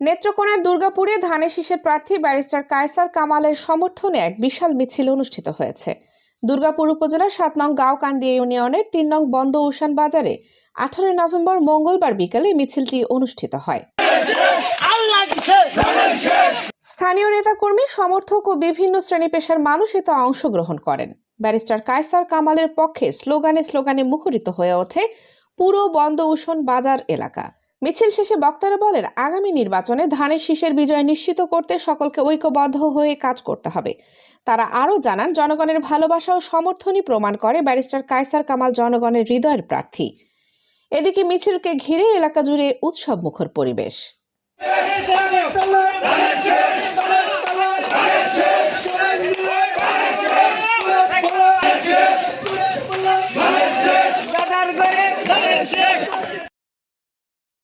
নেত্রকোনার দুর্গাপুরে ধানের শীষের প্রার্থী ব্যারিস্টার কায়সার কামালের সমর্থনে এক বিশাল মিছিল অনুষ্ঠিত হয়েছে। দুর্গাপুর উপজেলার সাত নং গাঁওকান্দি ইউনিয়নের তিন নং বন্ধ উষান বাজারে আঠারোই নভেম্বর মঙ্গলবার বিকালে মিছিলটি অনুষ্ঠিত হয়। স্থানীয় নেতাকর্মী, সমর্থক ও বিভিন্ন শ্রেণি পেশার মানুষ এতে অংশগ্রহণ করেন। ব্যারিস্টার কায়সার কামালের পক্ষে স্লোগানে স্লোগানে মুখরিত হয়ে ওঠে পুরো বন্ধ উষণ বাজার এলাকা। মিছিল শেষে বক্তারা বলেন, আগামী নির্বাচনে ধানের শীষের বিজয় নিশ্চিত করতে সকলকে ঐক্যবদ্ধ হয়ে কাজ করতে হবে। তারা আরও জানান, জনগণের ভালোবাসা ও সমর্থনই প্রমাণ করে ব্যারিস্টার কায়সার কামাল জনগণের হৃদয়ের প্রার্থী। এদিকে মিছিলকে ঘিরে এলাকা জুড়ে উৎসব মুখর পরিবেশ।